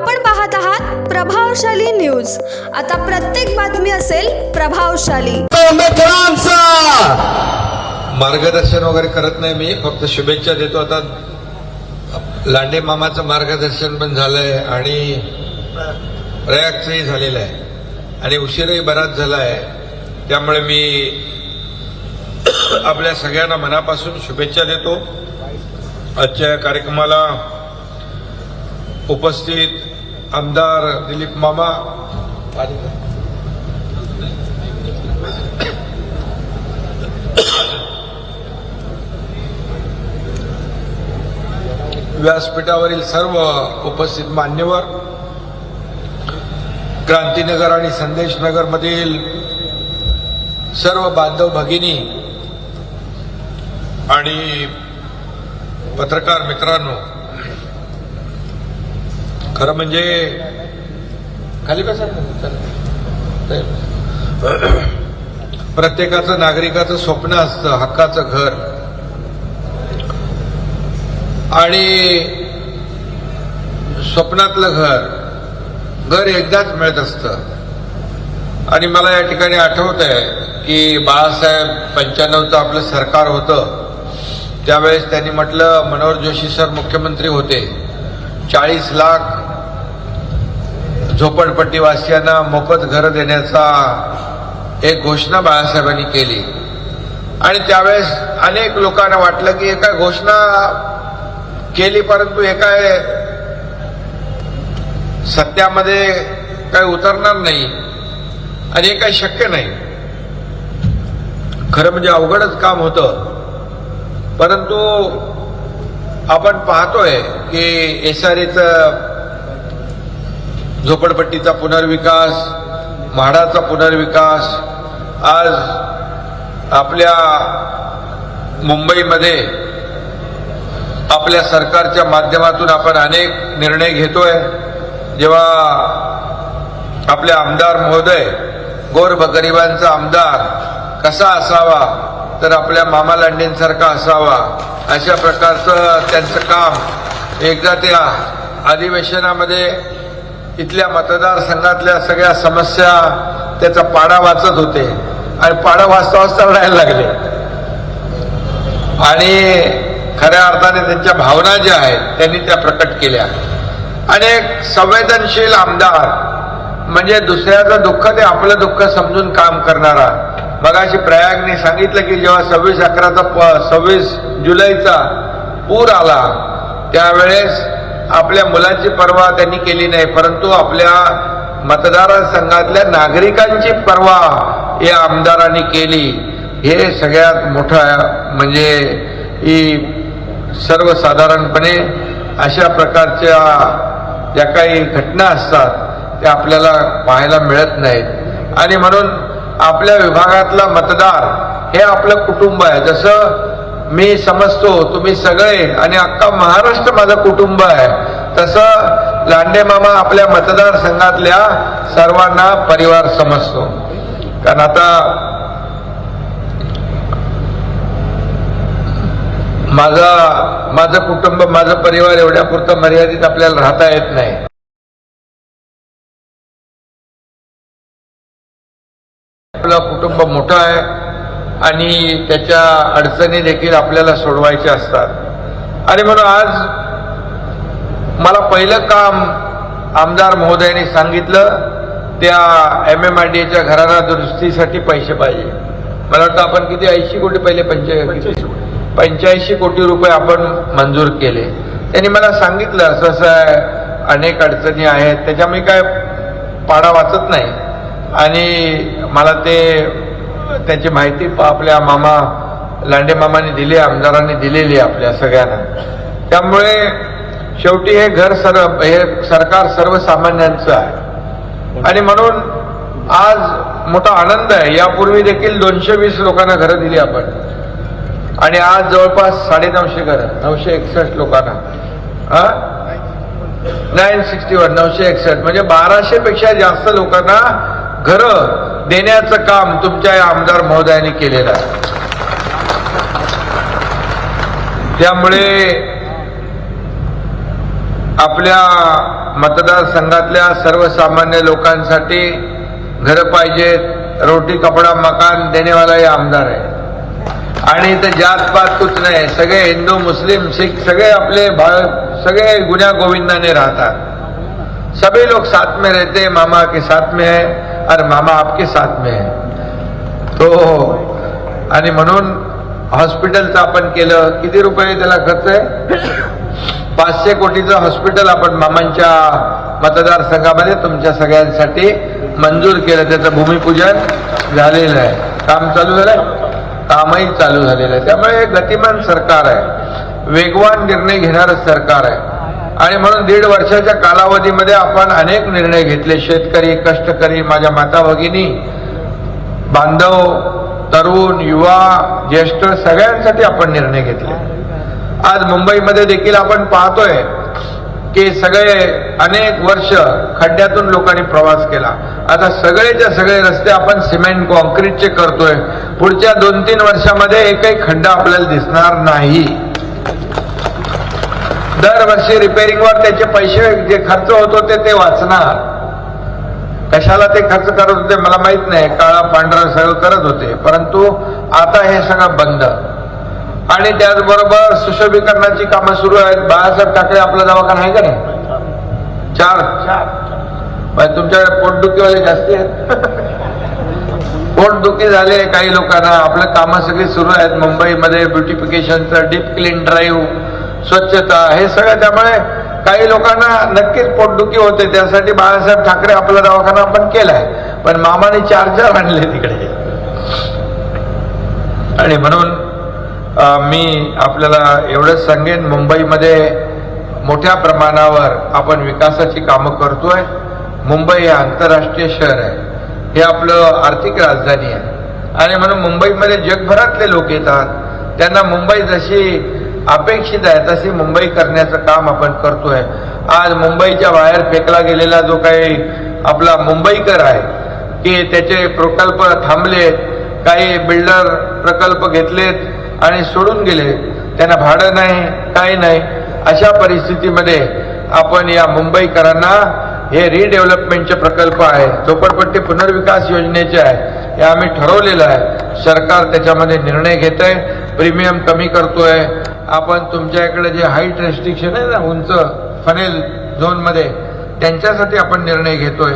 आपण पाहत आहात प्रभावशाली न्यूज. आता प्रत्येक बातमी असेल प्रभावशाली. मार्गदर्शन वगैरे करत नाही मी फक्त शुभेच्छा देतो. आता लांडे मामाचं मार्गदर्शन पण झालंय आणि प्रयागचंही झालेलं आहे. आणि उशीरही बराच झाला आहे त्यामुळे मी आपल्या सगळ्यांना मनापासून शुभेच्छा देतो. आजच्या कार्यक्रमाला उपस्थित आमदार दिलीप मामा व्यासपीठावरील सर्व उपस्थित मान्यवर क्रांतीनगर आणि संदेशनगर मधील सर्व बांधव भगिनी आणि पत्रकार मित्रांनो खरं म्हणजे खाली बसा प्रत्येकाचं नागरिकाचं स्वप्न असतं हक्काचं घर. आणि स्वप्नातलं घर घर एकदाच मिळत असतं. आणि मला या ठिकाणी आठवत आहे की बाळासाहेब पंच्याण्णवचं आपलं सरकार होतं. त्यावेळेस त्यांनी म्हटलं मनोहर जोशी सर मुख्यमंत्री होते. चाळीस लाख झोपडपट्टीवासियांना मोफत घरं देण्याचा एक घोषणा बाळासाहेबांनी केली. आणि त्यावेळेस अनेक लोकांना वाटलं की एका घोषणा केली परंतु हे काय सत्यामध्ये काही उतरणार नाही आणि हे काही शक्य नाही. खरं म्हणजे अवघडच काम होतं. परंतु आपण पाहतोय की एसआरएचं झोपडपट्टीचा पुनर्विकास म्हाडाचा पुनर्विकास आज आपल्या मुंबईमध्ये आपल्या सरकारच्या माध्यमातून आपण अनेक निर्णय घेतोय. जेव्हा आपले आमदार महोदय गोरगरिबांचा आमदार कसा असावा तर आपल्या मामा लांडेंसारखा असावा अशा प्रकारचं त्यांचं काम एकदा त्या अधिवेशनामध्ये इथल्या मतदारसंघातल्या सगळ्या समस्या त्याचा पाडा वाचत होते आणि पाडा वाचता वाचता रडायला लागले. आणि खऱ्या अर्थाने त्यांच्या भावना ज्या आहेत त्यांनी त्या प्रकट केल्या. आणि एक संवेदनशील आमदार म्हणजे दुसऱ्याचं दुःख ते आपलं दुःख समजून काम करणारा. मगाशी प्रयागने सांगितलं की जेव्हा सव्वीस अकराचा प सव्वीस जुलैचा पूर आला त्यावेळेस आपल्या मुलांची पर्वा त्यांनी केली नाही परंतु आपल्या मतदारसंघातल्या नागरिकांची पर्वा या आमदारांनी केली. हे सगळ्यात मोठं म्हणजे ही सर्वसाधारणपणे अशा प्रकारच्या ज्या काही घटना असतात त्या आपल्याला पाहायला मिळत नाहीत. आणि म्हणून आपल्या विभागातला मतदार हे आपलं कुटुंब आहे. जसं मी समजतो तुम्ही सगळे आणि अख्खा महाराष्ट्र माझं कुटुंब आहे. तसं लांडे मामा आपल्या मतदारसंघातल्या सर्वांना परिवार समजतो. कारण आता माझा माझं कुटुंब माझं परिवार एवढ्या पुरतं मर्यादित आपल्याला राहता येत नाही. आपलं कुटुंब मोठं आहे. आणि त्याच्या अडचणी देखील आपल्याला सोडवायच्या असतात. आणि म्हणून आज मला पहिलं काम आमदार महोदयांनी सांगितलं त्या एम एम आय डी एच्या घरांना दुरुस्तीसाठी पैसे पाहिजे. मला वाटतं आपण किती ऐंशी कोटी पहिले पंचे पंच्याऐंशी कोटी. रुपये आपण मंजूर केले. त्यांनी मला सांगितलं असं असं अनेक अडचणी आहेत त्याच्यामुळे काय पाडा वाचत नाही. आणि मला ते त्याची माहिती प- आपल्या मामा लांडे मामाने दिली आमदारांनी दिलेली आहे आपल्या सगळ्यांना. त्यामुळे शेवटी हे घर सर्व हे सरकार सर्वसामान्यांचं आहे. आणि म्हणून आज मोठा आनंद आहे. यापूर्वी देखील दोनशे वीस लोकांना घरं दिली आपण. आणि आज जवळपास साडेनऊशे घरं नऊशे एकसष्ट लोकांना. हा? नाईन सिक्स्टी वन नऊशे एकसष्ट. म्हणजे बाराशे पेक्षा जास्त लोकांना घरं देण्याचं काम तुमच्या या आमदार महोदयांनी केलेलं आहे. त्यामुळे आपल्या मतदारसंघातल्या सर्वसामान्य लोकांसाठी घरं पाहिजेत रोटी कपडा मकान देणेवाला हे आमदार आहे आणि इथं जात पात कुछ नाही सगळे हिंदू मुस्लिम सिख सगळे आपले भा सगळे गुन्ह्या गोविंदाने राहतात. सभी लोग साथ में रहते मामा के साथ में है अरे मामा आपके साथ में है। तो आणि म्हणून हॉस्पिटलचं आपण केलं. किती रुपये त्याला खर्च आहे? पाचशे कोटीचं हॉस्पिटल आपण मामांच्या मतदारसंघामध्ये तुमच्या सगळ्यांसाठी मंजूर केलं. त्याचं भूमिपूजन झालेलं आहे. काम चालू झालंय? कामही चालू झालेलं आहे. त्यामुळे गतिमान सरकार आहे. वेगवान निर्णय घेणारं सरकार आहे. आणि म्हणून दीड वर्षाच्या कालावधीमध्ये आपण अनेक निर्णय घेतले. शेतकरी कष्टकरी माझ्या माता भगिनी बांधव तरुण युवा ज्येष्ठ सगळ्यांसाठी आपण निर्णय घेतले. आज मुंबईमध्ये देखील आपण पाहतोय की सगळे अनेक वर्ष खड्ड्यातून लोकांनी प्रवास केला. आता सगळेच्या सगळे रस्ते आपण सिमेंट कॉन्क्रीटचे करतोय. पुढच्या दोन तीन वर्षामध्ये एकही खड्डा आपल्याला दिसणार नाही. दरवर्षी रिपेअरिंगवर त्याचे पैसे जे खर्च होत होते ते वाचणार. कशाला ते खर्च करत होते मला माहीत नाही. काळा पांढरा सगळं करत होते. परंतु आता हे सगळं बंद. आणि त्याचबरोबर सुशोभीकरणाची कामं सुरू आहेत. बाळासाहेब ठाकरे आपला दवाखाना आहे का नाही? चार. पण तुमच्याकडे पोटदुखीवाले जास्ती आहेत. पोटदुखी झाले काही लोकांना. आपलं कामं सगळी सुरू आहेत. मुंबईमध्ये ब्युटिफिकेशनचं डीप क्लीन ड्राईव्ह स्वच्छता हे सगळं त्यामुळे काही लोकांना नक्कीच पोटदुखी होते. त्यासाठी बाळासाहेब ठाकरे आपला दवाखाना आपण केलाय. पण मामाने चार चार आणले तिकडे. आणि म्हणून मी आपल्याला एवढंच सांगेन मुंबईमध्ये मोठ्या प्रमाणावर आपण विकासाची कामं करतोय. मुंबई हे आंतरराष्ट्रीय शहर आहे. हे आपलं आर्थिक राजधानी आहे. आणि म्हणून मुंबईमध्ये जगभरातले लोक येतात. त्यांना मुंबई जशी अपेक्षित आहे. तशी मुंबई करण्याचं काम आपण करतोय. आज मुंबईच्या बाहेर फेकला गेलेला जो काही आपला मुंबईकर आहे की त्याचे प्रकल्प थांबले काही बिल्डर प्रकल्प घेतलेत आणि सोडून गेले. त्यांना भाडं नाही काही नाही. अशा परिस्थितीमध्ये आपण या मुंबईकरांना हे रिडेव्हलपमेंटचे प्रकल्प आहे झोपडपट्टी पुनर्विकास योजनेचे आहे हे आम्ही ठरवलेलं आहे. सरकार त्याच्यामध्ये निर्णय घेत आहे प्रीमियम कमी करतोय. आपण तुमच्या इकडे जे हाईट रेस्ट्रिक्शन आहे ना उंच फनेल झोनमध्ये त्यांच्यासाठी आपण निर्णय घेतोय.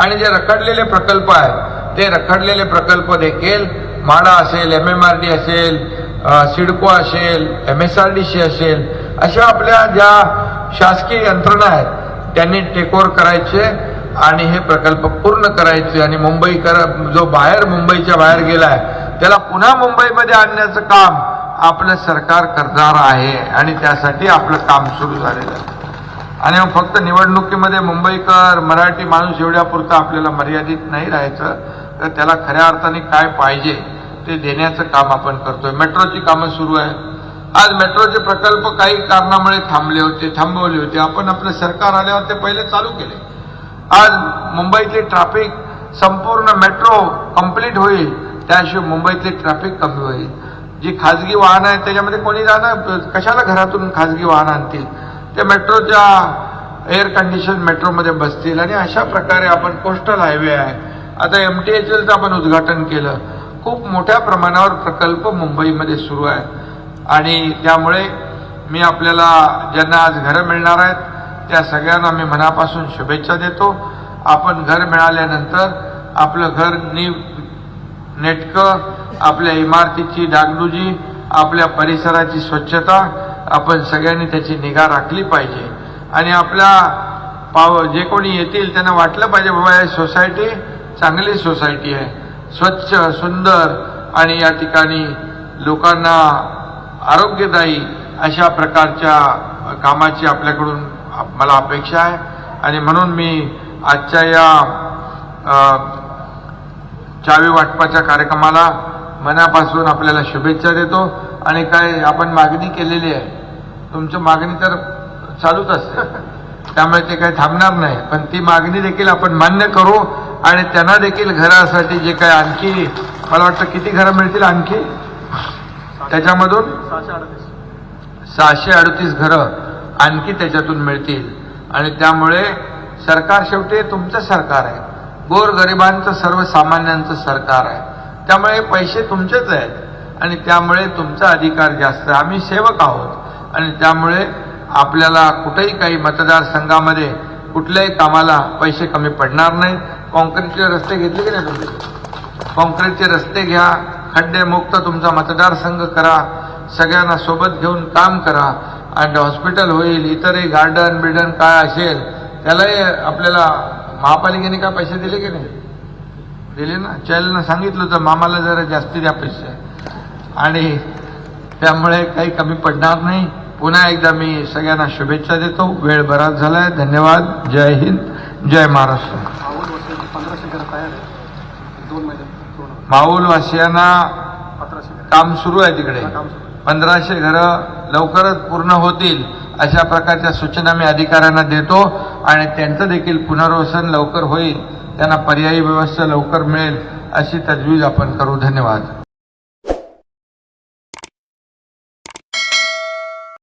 आणि जे रखडलेले प्रकल्प आहेत ते रखडलेले प्रकल्प देखील माडा असेल एम एम आर डी असेल सिडको असेल M S R D C असेल अशा आपल्या ज्या शासकीय यंत्रणा आहेत त्यांनी टेकओव्हर करायचे आणि हे प्रकल्प पूर्ण करायचे. आणि मुंबईकर जो बाहेर मुंबईच्या बाहेर गेला आहे त्याला पुन्हा मुंबईमध्ये आणण्याचं काम आपलं सरकार करणार आहे आणि त्यासाठी आपलं काम सुरू झालेलं आहे. आणि मग फक्त निवडणुकीमध्ये मुंबईकर मराठी माणूस एवढ्यापुरतं आपल्याला मर्यादित नाही राहायचं तर त्याला खऱ्या अर्थाने काय पाहिजे ते देण्याचं काम आपण करतोय. मेट्रोची कामं सुरू आहे आज मेट्रोचे प्रकल्प काही कारणामुळे थांबले होते थांबवले होते. आपण आपलं सरकार आल्यावर ते पहिले चालू केले. आज मुंबईतली ट्रॅफिक संपूर्ण मेट्रो कंप्लीट होईल त्याशिवाय मुंबईतली ट्रॅफिक कमी होईल. जी खाजगी वाहनं आहेत त्याच्यामध्ये कोणी जाणार कशाला घरातून खाजगी वाहन आणतील? ते मेट्रोच्या एअर कंडिशन मेट्रोमध्ये बसतील आणि अशा प्रकारे आपण कोस्टल हायवे आहे. आता एम टी एच एलचं आपण उद्घाटन केलं. खूप मोठ्या प्रमाणावर प्रकल्प मुंबईमध्ये सुरू आहे आणि त्यामुळे मी आपल्याला ज्यांना आज घरं मिळणार आहेत त्या सगळ्यांना मी मनापासून शुभेच्छा देतो. आपण घर मिळाल्यानंतर आपलं घर नी नेटकं आपल्या इमारतीची डागडुजी आपल्या परिसराची स्वच्छता आपण सगळ्यांनी त्याची निगा राखली पाहिजे. आणि आपल्या पाव जे कोणी येतील त्यांना वाटलं पाहिजे बाबा या सोसायटी चांगली सोसायटी आहे. स्वच्छ सुंदर आणि या ठिकाणी लोकांना आरोग्यदायी अशा प्रकारच्या कामाची आपल्याकडून मला अपेक्षा आहे. आणि म्हणून मी आजच्या या चावी वाटपाच्या कार्यक्रमाला मनापासून आपल्याला शुभेच्छा देतो. आणि काय आपण मागणी केलेली आहे. तुमची मागणी तर चालूच असते. त्यामुळे ते काही थांबणार नाही. पण ती मागणी देखील आपण मान्य करू आणि त्यांना देखील घरासाठी जे काय आणखी मला वाटतं किती घरं मिळतील आणखी? त्याच्यामधून सहाशे अडतीस घरं आणखी त्याच्यातून मिळतील. आणि त्यामुळे सरकार शेवटी तुमचं सरकार आहे. गोरगरिबांचं सर्वसामान्यांचं सरकार आहे. त्यामुळे पैसे तुमचेच आहेत आणि त्यामुळे तुमचा अधिकार जास्त आहे. आम्ही सेवक आहोत आणि त्यामुळे आपल्याला कुठेही काही मतदारसंघामध्ये कुठल्याही कामाला पैसे कमी पडणार नाहीत कॉन्क्रीटचे रस्ते घेतले की नाही तुम्ही? कॉन्क्रीटचे रस्ते घ्या खड्डेमुक्त तुमचा मतदारसंघ करा सगळ्यांना सोबत घेऊन काम करा आणि हॉस्पिटल होईल इतरही गार्डन बिर्डन काय असेल त्यालाही आपल्याला महापालिकेने काय पैसे दिले की नाही? दिले ना. चॅनलनं सांगितलं होतं मामाला जरा जास्ती द्या पैसे. आणि त्यामुळे काही कमी पडणार नाही. पुन्हा एकदा मी सगळ्यांना शुभेच्छा देतो. वेळ बराच झालाय. धन्यवाद. जय हिंद. जय महाराष्ट्र. मावळ वस्ती पंधराशे घरं तयार आहे दोन महिने पूर्ण माऊल वासियांना पंधराशे घरं काम सुरू आहे तिकडे. पंधराशे घरं लवकरच पूर्ण होतील अशा प्रकारच्या सूचना मी अधिकाऱ्यांना देतो. आणि त्यांचं देखील पुनर्वसन लवकर होईल त्यांना पर्यायी व्यवस्था लवकर मिळेल अशी तजवीज आपण करू. धन्यवाद.